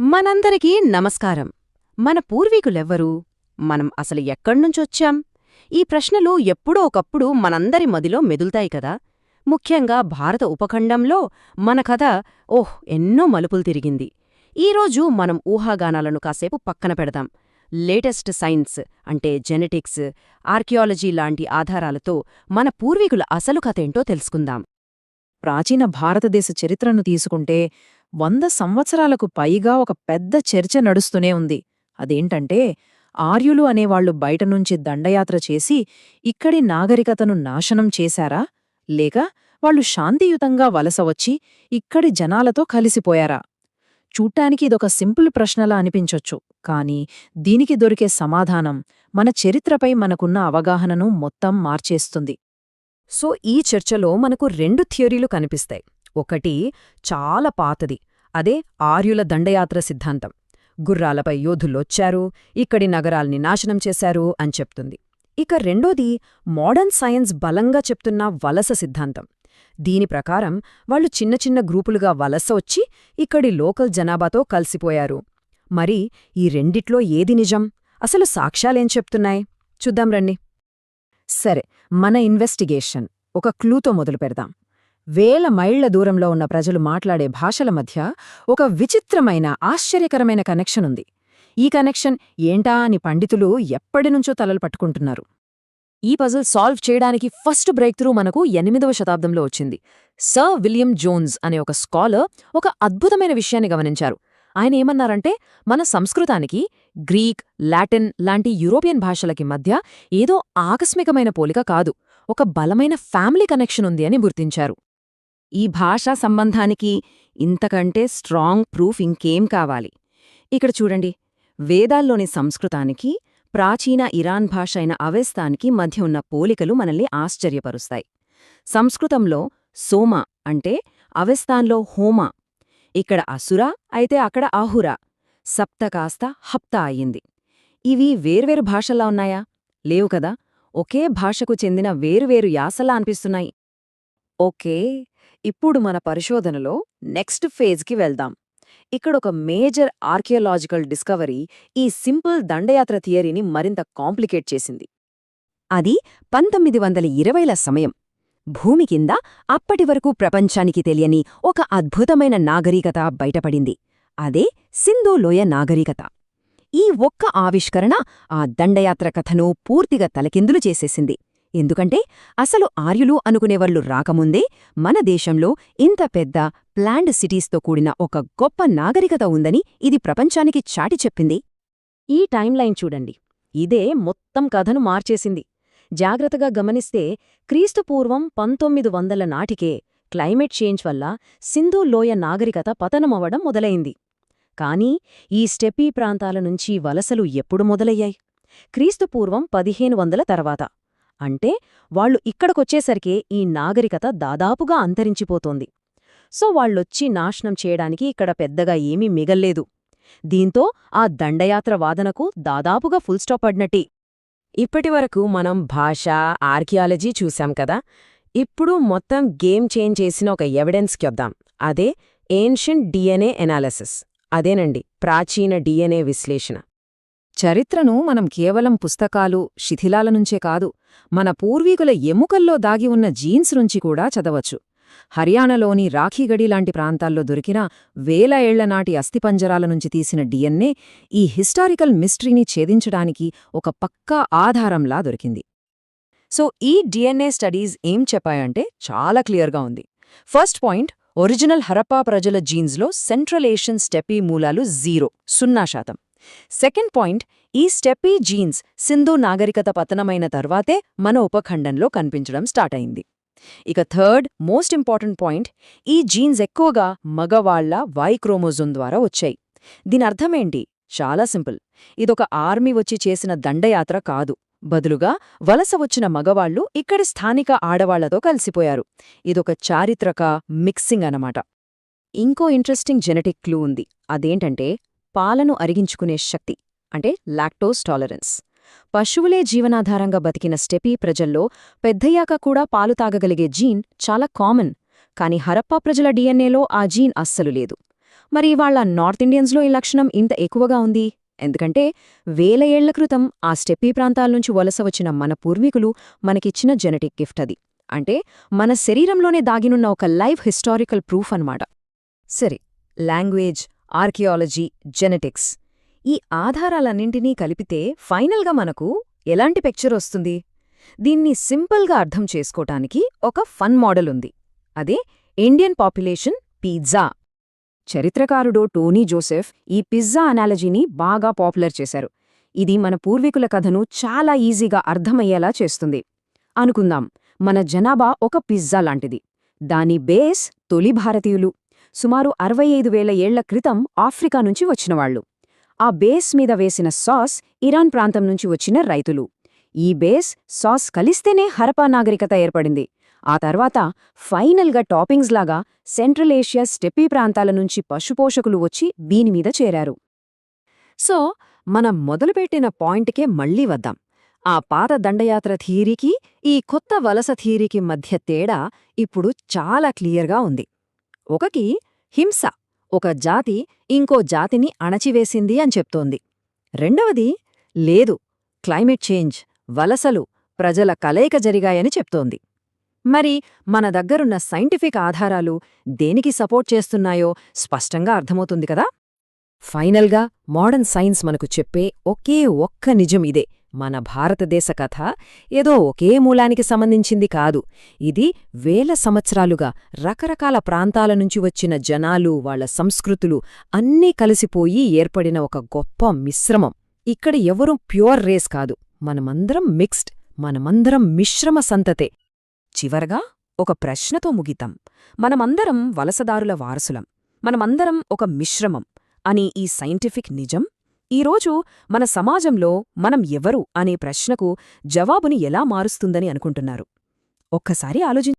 మనందరికీ నమస్కారం. మన పూర్వీకులెవ్వరు మనం అసలు ఎక్కడ్నుంచొచ్చాం ఈ ప్రశ్నలు ఎప్పుడో ఒకప్పుడు మనందరి మదిలో మెదులుతాయి కదా. ముఖ్యంగా భారత ఉపఖండంలో మన కథ ఓహ్ ఎన్నో మలుపులు తిరిగింది. ఈరోజు మనం ఊహాగానాలను కాసేపు పక్కన పెడదాం. లేటెస్ట్ సైన్స్ అంటే జెనెటిక్స్ ఆర్కియాలజీ లాంటి ఆధారాలతో మన పూర్వీకుల అసలు కథేంటో తెలుసుకుందాం. ప్రాచీన భారతదేశ చరిత్రను తీసుకుంటే వంద సంవత్సరాలకు పైగా ఒక పెద్ద చర్చ నడుస్తూనే ఉంది. అదేంటంటే ఆర్యులు అనేవాళ్ళు బయటనుంచి దండయాత్ర చేసి ఇక్కడి నాగరికతను నాశనం చేశారా? లేక వాళ్ళు శాంతియుతంగా వలస వచ్చి ఇక్కడి జనాలతో కలిసిపోయారా? చూడ్డానికి ఇదొక సింపుల్ ప్రశ్నలా అనిపించొచ్చు. కాని దీనికి దొరికే సమాధానం మన చరిత్రపై మనకున్న అవగాహనను మొత్తం మార్చేస్తుంది. సో ఈ చర్చలో మనకు రెండు థియరీలు కనిపిస్తాయి. ఒకటి చాలా పాతది. అదే ఆర్యుల దండయాత్ర సిద్ధాంతం. గుర్రాలపై యోధులొచ్చారు ఇక్కడి నగరాల్ని నాశనం చేశారు అని చెప్తుంది. ఇక రెండోది మోడర్న్ సైన్స్ బలంగా చెప్తున్న వలస సిద్ధాంతం. దీని ప్రకారం వాళ్ళు చిన్న చిన్న గ్రూపులుగా వలస వచ్చి ఇక్కడి లోకల్ జనాభాతో కలిసిపోయారు. మరి ఈ రెండిట్లో ఏది నిజం? అసలు సాక్ష్యాలేం చెప్తున్నాయి? చూద్దాం రండి. సరే మన ఇన్వెస్టిగేషన్. ఒక క్లూతో మొదలు పెడదాం వేల మైళ్ళ దూరంలో ఉన్న ప్రజలు మాట్లాడే భాషల మధ్య ఒక విచిత్రమైన ఆశ్చర్యకరమైన కనెక్షన్ ఉంది. ఈ కనెక్షన్ ఏంటా అని పండితులు ఎప్పటినుంచో తలలు పట్టుకుంటున్నారు. ఈ పజిల్ సాల్వ్ చేయడానికి ఫస్ట్ బ్రేక్ త్రూ మనకు ఎనిమిదవ శతాబ్దంలో వచ్చింది. సర్ విలియం జోన్స్ అనే ఒక స్కాలర్ ఒక అద్భుతమైన విషయాన్ని గమనించారు. ఆయన ఏమన్నారంటే మన సంస్కృతానికి గ్రీక్ లాటిన్ లాంటి యూరోపియన్ భాషలకి మధ్య ఏదో ఆకస్మికమైన పోలిక కాదు. ఒక బలమైన ఫ్యామిలీ కనెక్షన్ ఉంది అని గుర్తించారు. ఈ భాషా సంబంధానికి ఇంతకంటే స్ట్రాంగ్ ప్రూఫ్ ఇంకేం కావాలి? ఇక్కడ చూడండి. వేదాల్లోని సంస్కృతానికి ప్రాచీన ఇరాన్ భాష అయిన అవెస్తానికి మధ్య ఉన్న పోలికలు మనల్ని ఆశ్చర్యపరుస్తాయి. సంస్కృతంలో సోమ అంటే అవెస్తాన్లో హోమ ఇక్కడ అసుర అయితే అక్కడ ఆహురా సప్త కాస్త హప్త అయ్యింది ఇవి వేర్వేరు భాషల్లా ఉన్నాయా? లేవు కదా. ఒకే భాషకు చెందిన వేరువేరు యాసలా అనిపిస్తున్నాయి. ఓకే. ఇప్పుడు మన పరిశోధనలో నెక్స్ట్ ఫేజ్కి వెళ్దాం. ఇక్కడొక మేజర్ ఆర్కియలాజికల్ డిస్కవరీ ఈ సింపుల్ దండయాత్ర థియరీని మరింత కాంప్లికేట్ చేసింది. అది పంతొమ్మిది వందల ఇరవైల సమయం. భూమి కింద అప్పటివరకు ప్రపంచానికి తెలియని ఒక అద్భుతమైన నాగరికత బయటపడింది. అదే సింధు లోయ నాగరికత. ఈ ఒక్క ఆవిష్కరణ ఆ దండయాత్ర కథను పూర్తిగా తలకిందులు చేసేసింది. ఎందుకంటే అసలు ఆర్యులు అనుకునేవాళ్ళు రాకముందే మన దేశంలో ఇంత పెద్ద ప్లాండ్ సిటీస్తో కూడిన ఒక గొప్ప నాగరికత ఉందని ఇది ప్రపంచానికి చాటి చెప్పింది. ఈ టైంలైన్ చూడండి. ఇదే మొత్తం కథను మార్చేసింది. జాగ్రత్తగా గమనిస్తే క్రీస్తుపూర్వం పంతొమ్మిది వందల నాటికే క్లైమేట్ చేంజ్ వల్ల సింధు లోయ నాగరికత పతనమవ్వడం మొదలైంది. కానీ ఈ స్టెపీ ప్రాంతాల నుంచి వలసలు ఎప్పుడు మొదలయ్యాయి? క్రీస్తుపూర్వం పదిహేను వందల తర్వాత. అంటే వాళ్ళు ఇక్కడికొచ్చేసరికే ఈ నాగరికత దాదాపుగా అంతరించిపోతోంది. సో వాళ్ళొచ్చి నాశనం చేయడానికి ఇక్కడ పెద్దగా ఏమీ మిగల్లేదు. దీంతో ఆ దండయాత్ర వాదనకు దాదాపుగా ఫుల్ స్టాప్ పడినట్టి. ఇప్పటివరకు మనం భాష ఆర్కియాలజీ చూశాం కదా. ఇప్పుడు మొత్తం గేమ్ చేంజ్ చేసిన ఒక ఎవిడెన్స్కి వద్దాం. అదే ఏన్షియంట్ డిఎన్ఏ ఎనాలిసిస్. అదేనండి ప్రాచీన డిఎన్ఏ విశ్లేషణ. చరిత్రను మనం కేవలం పుస్తకాలు శిథిలాల నుంచే కాదు మన పూర్వీకుల ఎముకల్లో దాగి ఉన్న జీన్స్ నుంచి కూడా చదవచ్చు. హర్యానాలోని రాఖీగడి లాంటి ప్రాంతాల్లో దొరికిన వేల ఏళ్ళనాటి అస్థిపంజరాల నుంచి తీసిన డిఎన్ఏ ఈ హిస్టారికల్ మిస్టరీని ఛేదించడానికి ఒక పక్కా ఆధారంలా దొరికింది. సో ఈ డిఎన్ఏ స్టడీస్ ఏం చెప్పాయంటే చాలా క్లియర్గా ఉంది. ఫస్ట్ పాయింట్ ఒరిజినల్ హరప్పా ప్రజల జీన్స్లో సెంట్రల్ ఏషియన్ స్టెపీ మూలాలు జీరో సున్నా శాతం. సెకండ్ పాయింట్ ఈ స్టెపీ జీన్స్ సింధు నాగరికత పతనమైన తర్వాతే మన ఉపఖండంలో కనిపించడం స్టార్ట్ అయింది ఇక థర్డ్ మోస్ట్ ఇంపార్టెంట్ పాయింట్ ఈ జీన్స్ ఎక్కువగా మగవాళ్ళ వైక్రోమోజోన్ ద్వారా వచ్చాయి. దీని అర్థమేంటి? చాలా సింపుల్. ఇదొక ఆర్మీ వచ్చి చేసిన దండయాత్ర కాదు. బదులుగా వలస వచ్చిన మగవాళ్ళు ఇక్కడి స్థానిక ఆడవాళ్ళతో కలిసిపోయారు. ఇదొక చారిత్రక మిక్సింగ్ అనమాట ఇంకో ఇంట్రెస్టింగ్ జెనెటిక్ క్లూ ఉంది. అదేంటంటే పాలను అరిగించుకునే శక్తి అంటే లాక్టోస్ టాలరెన్స్. పశువులే జీవనాధారంగా బతికిన స్టెపీ ప్రజల్లో పెద్దయ్యాక కూడా పాలు తాగగలిగే జీన్ చాలా కామన్ కాని హరప్పా ప్రజల డిఎన్ఏలో ఆ జీన్ అస్సలు లేదు. మరి ఇవాళ్ళ నార్త్ ఇండియన్స్లో ఈ లక్షణం ఇంత ఎక్కువగా ఉంది? ఎందుకంటే వేల ఏళ్ళ క్రితం ఆ స్టెప్పీ ప్రాంతాల్నుంచి వలస వచ్చిన మన పూర్వీకులు మనకిచ్చిన జెనెటిక్ గిఫ్ట్ అది. అంటే మన శరీరంలోనే దాగినున్న ఒక లైవ్ హిస్టారికల్ ప్రూఫ్ అన్నమాట. సరే లాంగ్వేజ్ ఆర్కియాలజీ జెనెటిక్స్ ఈ ఆధారాలన్నింటినీ కలిపితే ఫైనల్గా మనకు ఎలాంటి పిక్చర్ వస్తుంది? దీన్ని సింపుల్గా అర్థం చేసుకోటానికి ఒక ఫన్ మోడల్ ఉంది. అదే ఇండియన్ పాపులేషన్ పిజ్జా. చరిత్రకారుడు టోనీ జోసెఫ్ ఈ పిజ్జా అనాలజీని బాగా పాపులర్ చేశారు. ఇది మన పూర్వీకుల కథను చాలా ఈజీగా అర్థమయ్యేలా చేస్తుంది. అనుకుందాం మన జనాభా ఒక పిజ్జా లాంటిది. దాని బేస్ తొలి భారతీయులు. సుమారు అరవై ఐదు వేల ఏళ్ళ క్రితం ఆఫ్రికా నుంచి వచ్చినవాళ్ళు ఆ బేస్ మీద వేసిన సాస్ ఇరాన్ ప్రాంతం నుంచి వచ్చిన రైతులు. ఈ బేస్ సాస్ కలిస్తేనే హరపా నాగరికత ఏర్పడింది. ఆ తర్వాత ఫైనల్గా టాపింగ్స్ లాగా సెంట్రల్ ఏషియా స్టెప్పీ ప్రాంతాల నుంచి పశుపోషకులు వచ్చి దీనిమీద చేరారు. సో మనం మొదలుపెట్టిన పాయింట్కే మళ్ళీ వద్దాం. ఆ పాత దండయాత్ర థియరీకి ఈ కొత్త వలస థియరీకి మధ్య తేడా ఇప్పుడు చాలా క్లియర్గా ఉంది. ఒకకి హింస ఒక జాతి ఇంకో జాతిని అణచివేసింది అని చెప్తోంది. రెండవది లేదు క్లైమేట్ చేంజ్ వలసలు ప్రజల కలయిక జరిగాయని చెప్తోంది. మరి మన దగ్గరున్న సైంటిఫిక్ ఆధారాలు దేనికి సపోర్ట్ చేస్తున్నాయో స్పష్టంగా అర్థమవుతుంది కదా? ఫైనల్గా మోడర్న్ సైన్స్ మనకు చెప్పే ఒకే ఒక్క నిజం ఇదే. మన భారతదేశ కథ ఏదో ఒకే మూలానికి సంబంధించింది కాదు. ఇది వేల సంవత్సరాలుగా రకరకాల ప్రాంతాల నుంచి వచ్చిన జనాలు వాళ్ళ సంస్కృతులు అన్నీ కలిసిపోయి ఏర్పడిన ఒక గొప్ప మిశ్రమం. ఇక్కడ ఎవరూ ప్యూర్ రేస్ కాదు. మనమందరం మిక్స్డ్ మనమందరం మిశ్రమ సంతతే. చివరగా ఒక ప్రశ్నతో ముగితాం మనమందరం వలసదారుల వారసులం. మనమందరం ఒక మిశ్రమం అని ఈ సైంటిఫిక్ నిజం ఈరోజు మన సమాజంలో మనం ఎవరు అనే ప్రశ్నకు జవాబుని ఎలా మారుస్తుందని అనుకుంటున్నారు? ఒక్కసారి ఆలోచించ